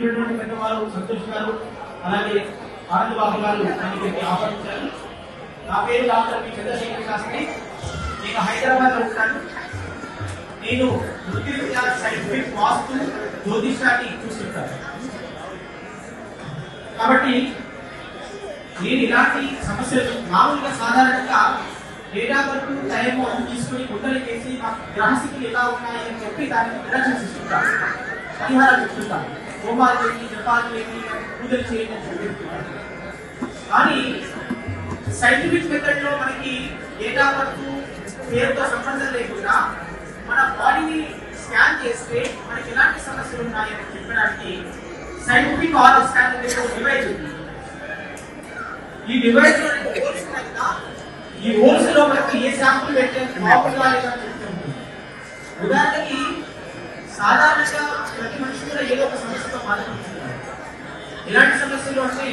ఇచ్చినటువంటి పెద్దవారు సంతోష్ గారు అలాగే ఆనంద్ బాబు గారు నన్ను ఇక్కడికి ఆహ్వానించారు. నా పేరు డాక్టర్ పి. చంద్రశేఖర్ శాస్త్రి. నేను హైదరాబాద్లో ఉంటాను. నేను వృత్తి రీత్యా సైంటిఫిక్ వాస్తు జ్యోతిషాన్ని చూస్తుంటాను. కాబట్టి నేను ఇలాంటి సమస్యలు మామూలుగా సాధారణంగా డేటా వరకు టైం అని తీసుకుని గుండెలు చేసి మా గ్రహస్థితులు ఎలా ఉన్నాయని చెప్పి దానికి ప్రదర్శన ఇస్తుంటాను పరిహారాలు చెప్తుంటాను. హోమాలు చేయండి జపాలు చేయండి పూజలు చేయండి. అని చెప్తుంటాను కానీ సైంటిఫిక్ మెథడ్లో మనకి డేటా వరకు పేరుతో సంబంధం లేకుండా మన బాడీని స్కాన్ చేస్తే మనకి ఎలాంటి సమస్యలు ఉన్నాయని చెప్పడానికి సైంటిఫిక్ ఆర్ స్కాన్ అనే ఒక డివైస్ ఉంది. ఈ డివైస్లో హోల్స్ ఈ హోల్స్లో మనకి ఏ శాంపుల్ పెట్టే బాగుందా ఉదాహరణకి సాధారణంగా ప్రతి మనిషి కూడా ఏదో ఒక సమస్యతో బాధపడుతున్నారు. ఇలాంటి సమస్యలు అంటే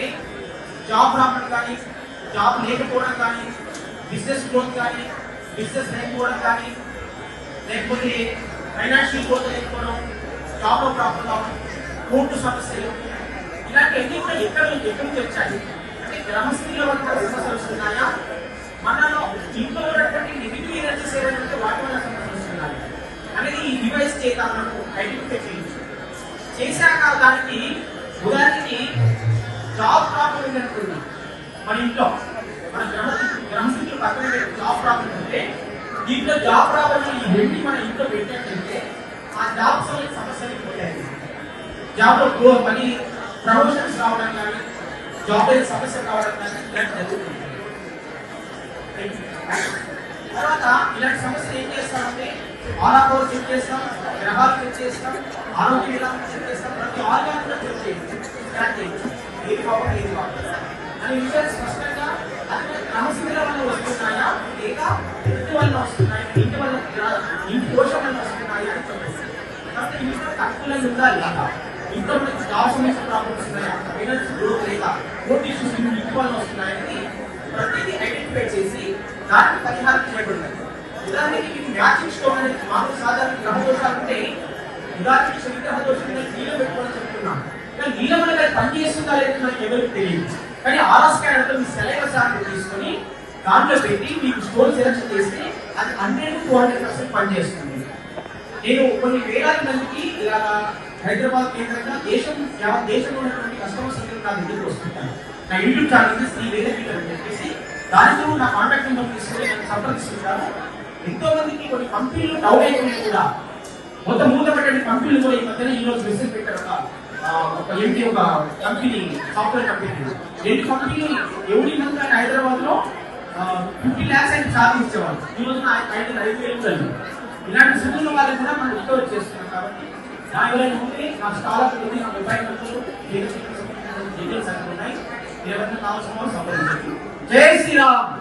జాబ్ రావడం కానీ జాబ్ లేకపోవడం కానీ బిజినెస్ గ్రోత్ కానీ బిజినెస్ లేకపోవడం కానీ లేకపోతే ఫైనాన్షియల్ గ్రోత్ లేకపోవడం జాబ్లో ప్రాబ్లం అవడం కోర్టు సమస్యలు ఇలాంటివన్నీ కూడా ఎక్కడ నుంచి ఎక్కడి నుంచి వచ్చాయి? అంటే గ్రహస్థితిలో ఉన్న సమస్యలు వస్తున్నాయా మనలో ఇంట్లో ఉన్నటువంటి నెగిటివ్ ఎనర్జీస్ ఏదైనా ఉంటే వాటి వల్ల సమస్యలు వస్తున్నాయి అనేది ఈ డివైస్ చేత మనకు ఐడెంటిఫై చేయొచ్చు చేశాక దానికి ఉదాహరణకి జాబ్ ప్రాబ్లం ఏంటనుకుంది మన ఇంట్లో మన గ్రహ గ్రహస్థితులు పక్కన జాబ్ ప్రాబ్లం ఉంటే దీంట్లో జాబ్ ప్రాబ్లం ఈ వెండి మన ఇంట్లో పెట్టినట్లయితే ఆ జాబ్ సమస్యలు పోయాయి జాబ్లో పని ప్రమోషన్స్ రావడం కానీ జాబ్లో సమస్య రావడం కానీ ఇలాంటి జరుగుతుంది తర్వాత ఇలాంటి సమస్యలు ఏం చేస్తామంటే ఆల్ ఆఫ్ అవర్ చెక్ చేస్తాం గ్రహాలు చెక్ చేస్తాం ఆరోగ్య విధానం చెక్ చేస్తాం ప్రతి ఆర్గాన్ చెక్ ఏది బాగుంది ఏది బాగుంది అనే విషయాలు స్పష్టంగా అది క్రమశిల వల్ల వస్తున్నాయా? లేక ఇంటి వల్ల వస్తున్నాయా? ఇంటి వల్ల ఇంటి దోషం వల్ల వస్తున్నాయా అని చెప్పేసి కాబట్టి ఇంట్లో తక్కువ ఇంట్లో ప్రాబ్లమ్స్ ఉన్నాయా ఫైనాన్స్ గ్రోత్ లేదా ఇష్యూస్ ఇంటి వల్ల వస్తున్నాయని ప్రతిదీ ఐడెంటిఫై చేసి దానికి పరిహారం చేయబడింది ఉదాహరణకి మీకు అనేది మామూలు సాధారణ గ్రహ దోషాలు ఉంటే ఉదాహరణకి శని దోషం మీద నీళ్ళ పెట్టుకోవాలని చెప్తున్నాం. కానీ నీళ్ళ వల్ల అది పని చేస్తుందా లేదో మనకి ఎవరికి తెలియదు. కానీ ఆర్ఆర్ మీ సెలైవ శాంపుల్ తీసుకొని దాంట్లో పెట్టి మీకు స్టోన్ సెలెక్షన్ చేస్తే అది హండ్రెడ్ టూ హండ్రెడ్ పర్సెంట్ పనిచేస్తుంది నేను కొన్ని వేలాది మందికి ఇలా హైదరాబాద్ కేంద్రంగా దేశం దేశంలో ఉన్నటువంటి కస్టమర్స్ అందరూ నా దగ్గరికి వస్తుంటాను నా యూట్యూబ్ ఛానల్ శ్రీ వేదపీఠం అని చెప్పేసి దానితో నా కాంటాక్ట్ నెంబర్ తీసుకొని నేను సంప్రదిస్తుంటాను ఎంతో మందికి కొన్ని కంపెనీలు డౌన్ అయిపోయినాయి కూడా. మొత్తం మూతపడ్డ కంపెనీలు కూడా ఈ మధ్యన ఈ రోజు మెసేజ్ పెట్టారు ఒక, ఒక ఏంటి ఒక కంపెనీ సాఫ్ట్వేర్ కంపెనీ రెండు కంపెనీలు ఎవరి మంది హైదరాబాద్లో ఫిఫ్టీ ల్యాక్స్ అయితే సాధించేవాళ్ళు ఈ రోజు ఐదు ఐదు వేలు కలిగి ఇలాంటి స్థితుల్లో వాళ్ళకి కూడా మనం రికవర్ చేస్తున్నాం కాబట్టి నా ఎవరైనా ఉంటే నా స్టాలప్ ఉంది నా